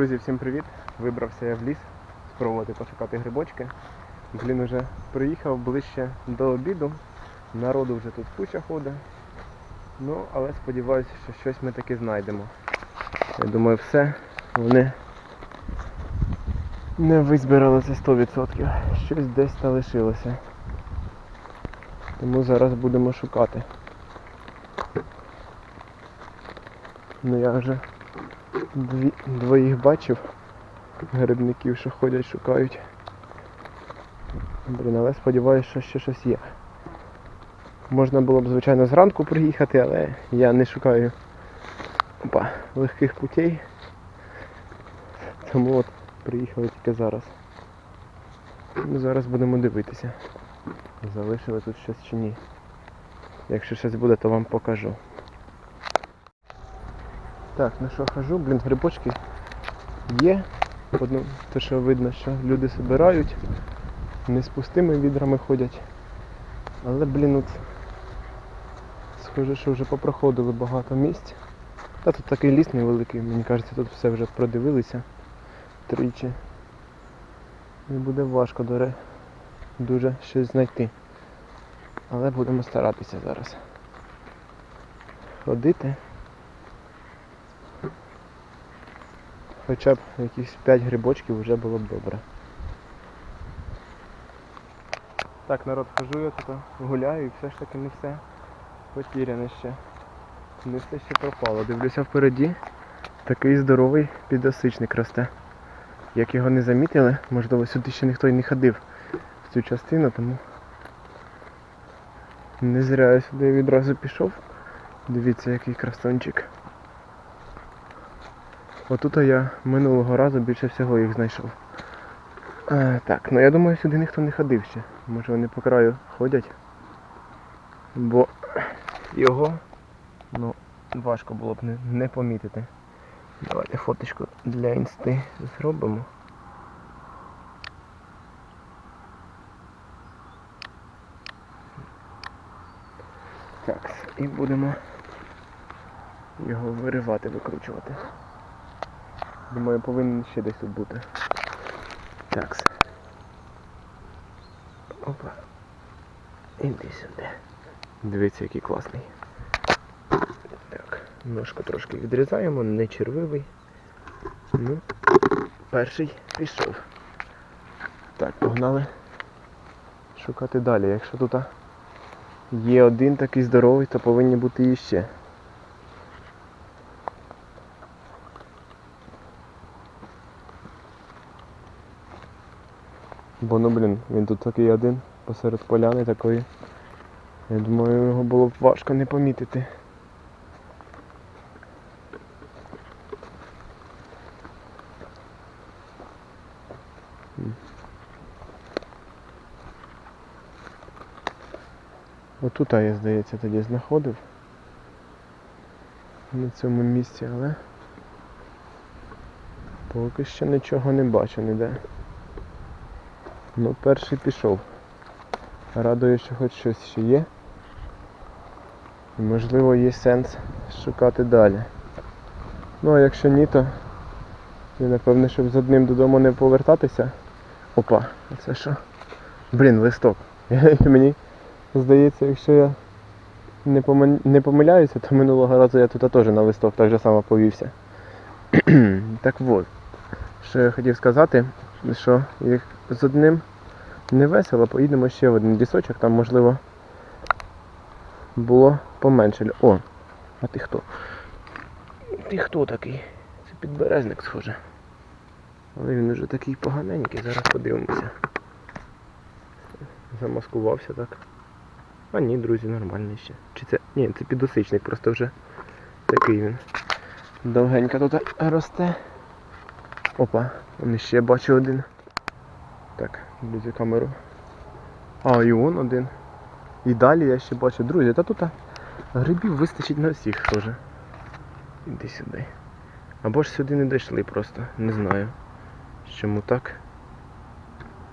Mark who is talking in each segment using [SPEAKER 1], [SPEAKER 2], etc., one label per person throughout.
[SPEAKER 1] Друзі, всім привіт! Вибрався я в ліс спробувати пошукати грибочки. Блін, уже приїхав ближче до обіду. Народу вже тут куча ходить. Ну, але сподіваюся, що щось ми таки знайдемо. Я думаю, все вони не визбирали це 100%. Щось десь та лишилося. Тому зараз будемо шукати. Ну я вже дві, двоїх бачив грибників, що ходять, шукають. Блін, але сподіваюся, що ще щось є. Можна було б, звичайно, зранку приїхати, але я не шукаю опа, легких путей. Тому от приїхали тільки зараз. Ну, зараз будемо дивитися. Залишили тут щось чи ні. Якщо щось буде, то вам покажу. Так, ну що, хожу, блін, грибочки є. Одно, те, що видно, що люди збирають, не з пустими відрами ходять. Але, блін, от схоже, що вже попроходили багато місць. Та тут такий ліс невеликий, мені кажеться, тут все вже продивилися тричі. І буде важко доре, дуже щось знайти. Але будемо старатися зараз. Ходити. Хоча б якісь 5 грибочків вже було б добре. Так, народ, хожу я тут гуляю і все ж таки не все потеряне ще. Не все ще пропало. Дивлюся впереді. Такий здоровий підосичник росте. Як його не замітили, можливо сюди ще ніхто й не ходив в цю частину, тому не зря я сюди відразу пішов. Дивіться, який красончик. Отут я минулого разу більше всього їх знайшов. А, так, ну я думаю, сюди ніхто не ходив ще. Може вони по краю ходять. Бо його ну, важко було б не, не помітити. Давайте фоточку для інсти зробимо. Так, і будемо його виривати, викручувати. Думаю, повинен ще десь тут бути. Так. Опа. Іди сюди. Дивіться, який класний. Так, ножку трошки відрізаємо, не червивий. Ну, перший пішов. Так, погнали шукати далі. Якщо тут є один такий здоровий, то повинні бути іще. Бо ну блін, він тут такий один посеред поляни такої. Я думаю, його було б важко не помітити. Отут я, здається, тоді знаходив. На цьому місці, але поки що нічого не бачу ніде. Ну, перший пішов. Радує, що хоч щось ще є. Можливо є сенс шукати далі. Ну а якщо ні, то я напевне, щоб з одним додому не повертатися. Опа, це що? Блін, листок. Мені здається, якщо я не помиляюся, то минулого разу я тут теж на листок так же само повівся. так от, що я хотів сказати, що їх з одним не весело, поїдемо ще в один лісочок, там можливо було поменше. О, а ти хто? Ти хто такий? Це підберезник схоже. Але він уже такий поганенький, зараз подивимося. Замаскувався так. А ні, друзі, нормальний ще. Чи це. Ні, це підосичник, просто вже такий він. Довгенько тут росте. Опа, он ще бачу один. Так, друзі, камеру. А, і он один. І далі я ще бачу. Друзі, та тут грибів вистачить на всіх теж. Іди сюди. Або ж сюди не дійшли просто, не знаю. Чому так?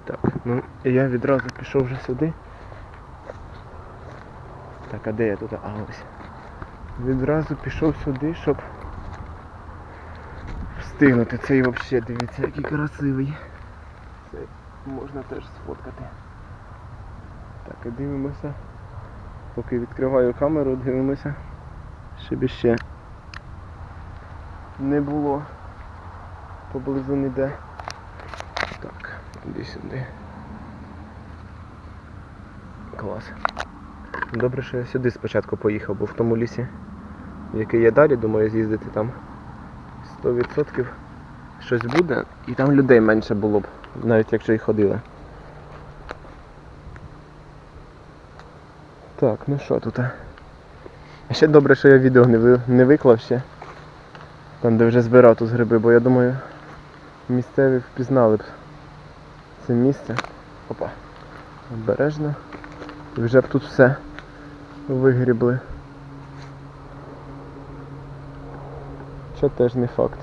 [SPEAKER 1] Так, ну я відразу пішов вже сюди. Так, а де я тут? А ось. Відразу пішов сюди, щоб встигнути. Цей взагалі, дивіться, який красивий. Можна теж сфоткати. Так, і дивимося. Поки відкриваю камеру, дивимося. Щоб іще не було поблизу ніде. Так, іди сюди. Клас. Добре, що я сюди спочатку поїхав, бо в тому лісі, який я далі думаю з'їздити там 100% щось буде, і там людей менше було б, навіть якщо і ходили. Так, ну що тут? Ще добре, що я відео не, не виклав ще. Там, де вже збирав тут гриби, бо я думаю, місцеві впізнали б це місце. Опа. Обережно. І вже б тут все вигрібли. Що теж не факт.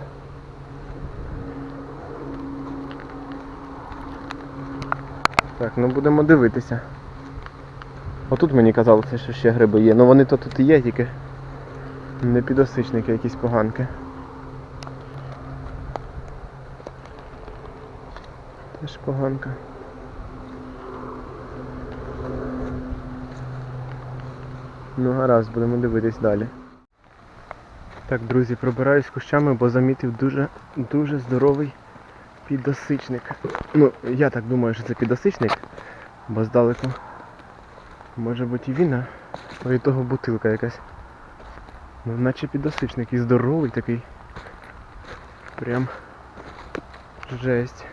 [SPEAKER 1] Так, ну будемо дивитися. Отут мені казалося, що ще гриби є. Ну вони то тут і є, тільки не підосичники, якісь поганки. Теж поганка. Ну гаразд, будемо дивитись далі. Так, друзі, пробираюсь кущами, бо замітив дуже дуже здоровий підосичник. Ну, я так думаю, що це підосичник, бо здалеку може бути і він, а від того бутилка якась. Ну, наче підосичник і здоровий такий. Прям жесть.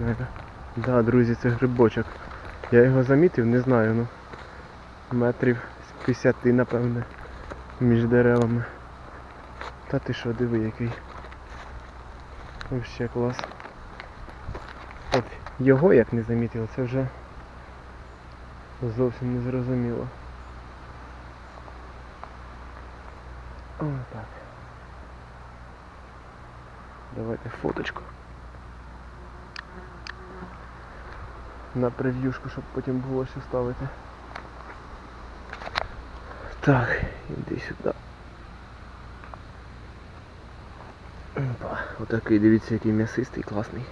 [SPEAKER 1] Не знаю. Да, друзі, це грибочок. Я його замітив, не знаю, ну метрів з 50, напевне, між деревами. Та ти що, диви який. Вообще клас. От його як не замітив, це вже зовсім не зрозуміло. О, так. Давайте фоточку. На прев'юшку, щоб потім було що ставити. Так, іди сюди. Опа, отакий, дивіться, який м'ясистий, класний.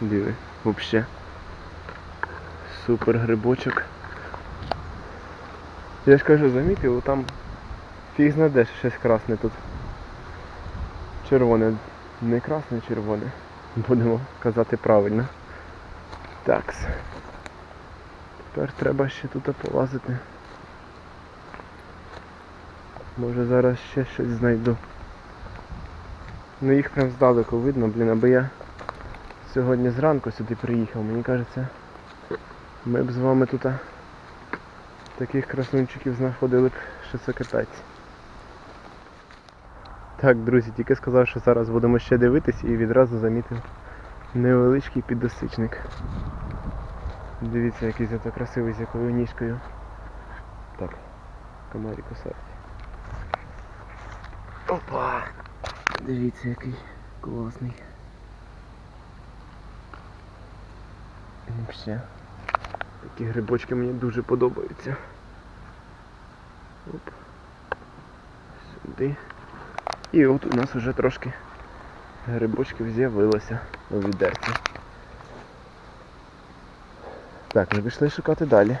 [SPEAKER 1] Диви, вообще. Супер грибочок. Я ж кажу, замітив, там фіг знайдеш щось красне тут. Червоне. Не красне, червоне. Будемо казати правильно. Такс. Тепер треба ще тут полазити. Може зараз ще щось знайду. Ну їх прям здалеку видно, блін, аби я сьогодні зранку сюди приїхав, мені кажеться, ми б з вами тут таких красунчиків знаходили б, що це капець. Так, друзі, тільки сказав, що зараз будемо ще дивитись і відразу замітив невеличкий підосичник. Дивіться, який зато красивий з якою ніжкою. Так, комарі кусають. Опа! Дивіться, який класний. Вообще. Такі грибочки мені дуже подобаються. Оп. Сюди. І от у нас вже трошки грибочків з'явилося у відерці. Так, ми пішли шукати далі.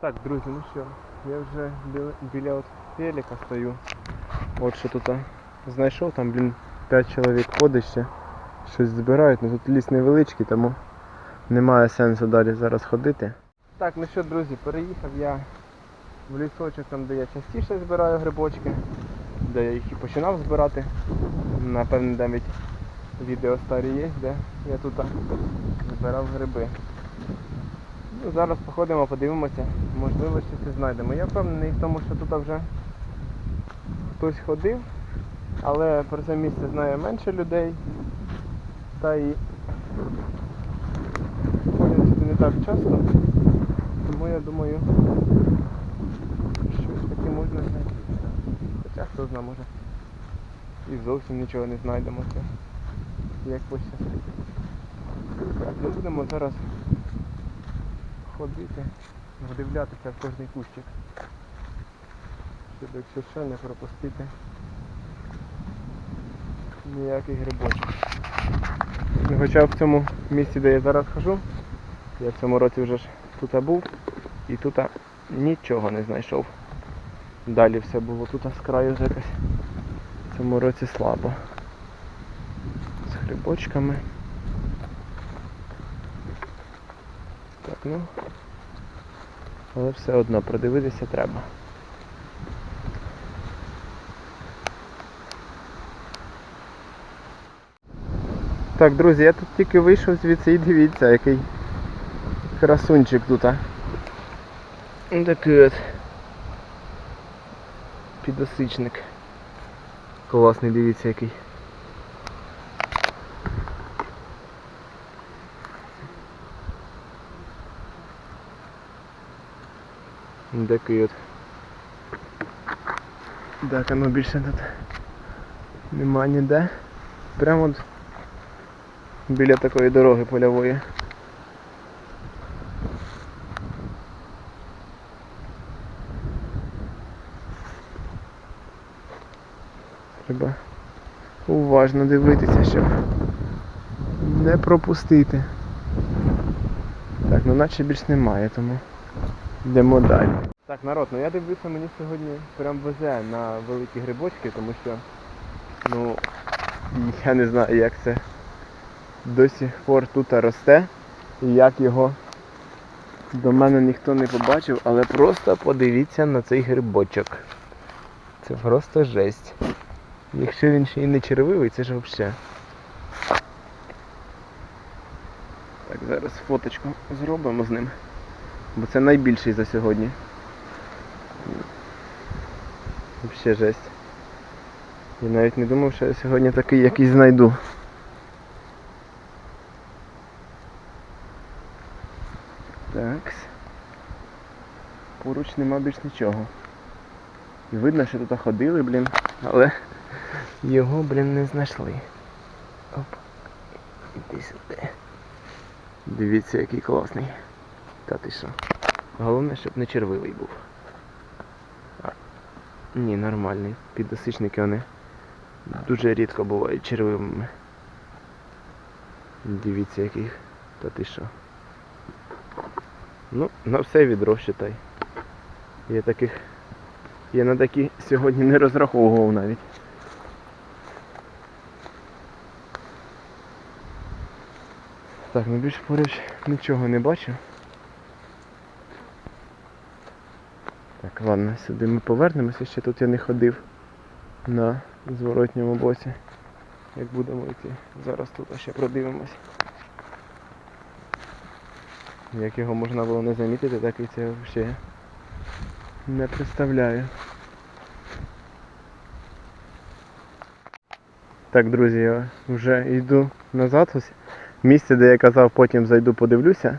[SPEAKER 1] Так, друзі, ну що, я вже біля, біля от велика стою. От що тут знайшов, там, блін, 5 чоловік ходить ще, щось збирають, ну тут ліс невеличкий, тому немає сенсу далі зараз ходити. Так, ну що, друзі, переїхав я в лісочок, там де я частіше збираю грибочки, де я їх і починав збирати. Напевно, навіть відео старі є, де я тут збирав гриби. Ну, зараз походимо, подивимося, можливо щось і знайдемо. Я впевнений в тому, що тут вже хтось ходив, але про це місце знає менше людей. Та і ходять сюди не так часто. Тому я думаю, щось таке можна знайти. Хоча хто знає, може і зовсім нічого не знайдемо. Як пощастить. Ми будемо зараз ходити, вдивлятися в кожний кущик. Щоб якщо ще не пропустити ніяких грибочок. Хоча в цьому місці, де я зараз хожу, я в цьому році вже ж тут був і тут нічого не знайшов. Далі все було тут з краю якось в цьому році слабо. Грибочками. Так, ну. Але все одно продивитися треба. Так, друзі, я тут тільки вийшов звідси і дивіться, який красунчик тут. а. Ось Такий от підосичник. Класний, дивіться який. От. Так, ну більше тут нема ніде. Прямо от біля такої дороги польової. Треба уважно дивитися, щоб не пропустити. Так, ну наче більш немає, тому йдемо далі. Так, народ, ну я дивлюся, мені сьогодні прям везе на великі грибочки, тому що, ну, я не знаю, як це до сих пор тут росте і як його до мене ніхто не побачив, але просто подивіться на цей грибочок. Це просто жесть. Якщо він ще й не червивий, це ж взагалі. Так, зараз фоточку зробимо з ним. Бо це найбільший за сьогодні. Взагалі жесть. Я навіть не думав, що я сьогодні такий якийсь знайду. Так. Поруч нема більш нічого. І видно, що тут ходили, блін, але його, блін, не знайшли. Оп. Іди сюди. Дивіться, який класний. Та ти що. Головне, щоб не червивий був. А, ні, нормальний. Підосичники вони дуже рідко бувають червивими. Дивіться яких. Та ти що. Ну, на все відро считай. Я таких. Я на такі сьогодні не розраховував навіть. Так, ну більш поруч нічого не бачу. Ладно, сюди ми повернемося, ще тут я не ходив на зворотньому боці. Як будемо йти. Зараз тут ще продивимось. Як його можна було не замітити, так і це взагалі не представляю. Так, друзі, я вже йду назад. Ось місце, де я казав, потім зайду, подивлюся,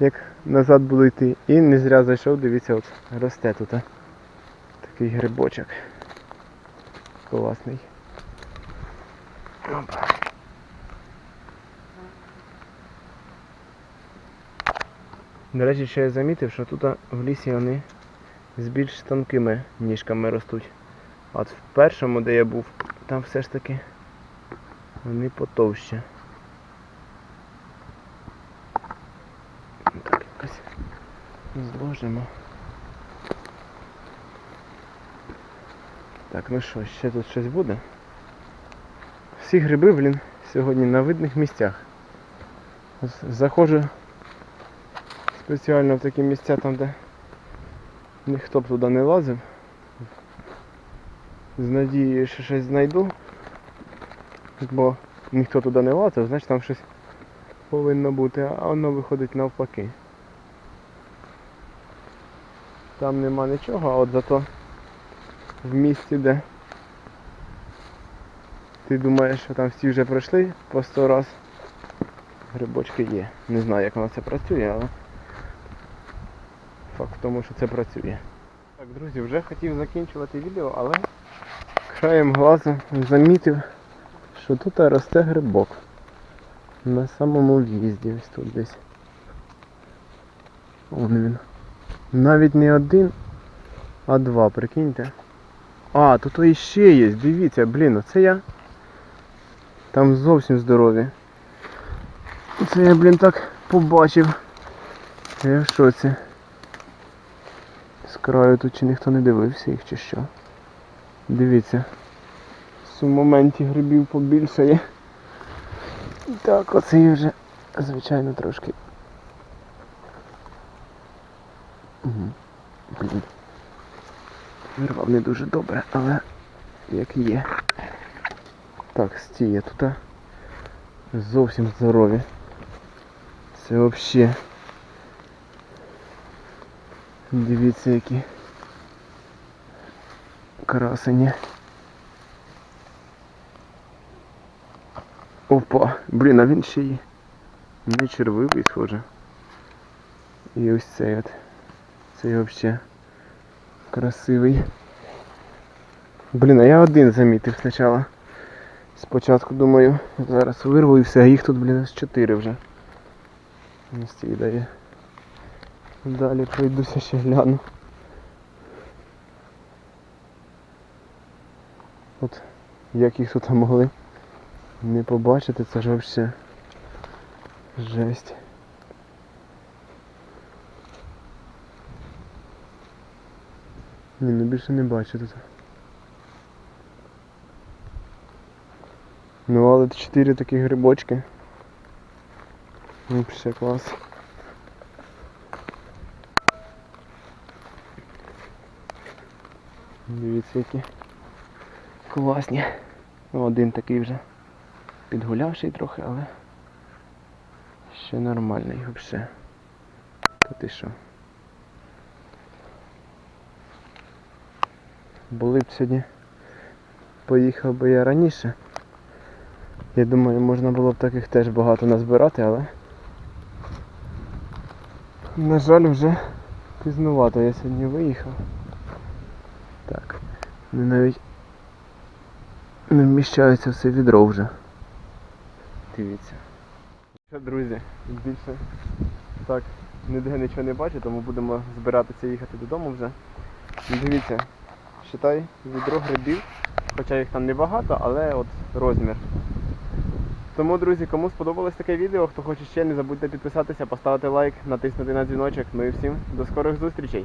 [SPEAKER 1] як назад буду йти. І не зря зайшов, дивіться, от росте тут. а. Такий грибочок. Класний. Опа. До речі, ще я замітив, що тут в лісі вони з більш тонкими ніжками ростуть. А от в першому, де я був, там все ж таки вони потовщі. Так, якось зложимо. Так, ну що, ще тут щось буде? Всі гриби, блін, сьогодні на видних місцях. Заходжу спеціально в такі місця там, де ніхто б туди не лазив. З надією, що щось знайду. Бо ніхто туди не лазив, значить там щось повинно бути, а воно виходить навпаки. Там нема нічого, а от зато в місці, де ти думаєш, що там всі вже пройшли по сто раз, грибочки є. Не знаю, як воно це працює, але факт в тому, що це працює. Так, друзі, вже хотів закінчувати відео, але краєм глазу замітив, що тут росте грибок. На самому в'їзді ось тут десь. Вон він. Навіть не один, а два, прикиньте. А, тут іще є, дивіться, блін, оце я. Там зовсім здорові. Це я, блін, так побачив. Я в шоці. З краю тут чи ніхто не дивився їх чи що. Дивіться. В моменті грибів побільшає. Так, оце вже, звичайно, трошки. Блін. Вирвав не дуже добре, але як є. Так, стіє тут зовсім здорові. Це взагалі. Дивіться які красені. Опа, блін, а він ще й не червивий, схоже. І ось цей от. Цей взагалі красивий. Блін, а я один замітив спочатку. Спочатку думаю, зараз вирву і все, а їх тут, блін, аж чотири вже. Ось ці дає. Далі пройдуся ще гляну. От як їх тут могли не побачити, це ж взагалі жесть. Ні, ну більше не бачу тут. Ну але чотири такі грибочки. Ну, ще клас. Дивіться які класні. Ну, Один такий вже підгулявший трохи, але ще нормальний взагалі. Та ти що? Були б сьогодні. Поїхав би я раніше. Я думаю, можна було б таких теж багато назбирати, але на жаль вже пізнувато я сьогодні виїхав. Так, не навіть не вміщається все відро вже. Дивіться. Друзі, більше так ніде нічого не бачу, тому будемо збиратися їхати додому вже. Дивіться, считай, відро грибів, хоча їх там небагато, але от розмір. Тому, друзі, кому сподобалось таке відео, хто хоче ще, не забудьте підписатися, поставити лайк, натиснути на дзвіночок. Ну і всім до скорих зустрічей!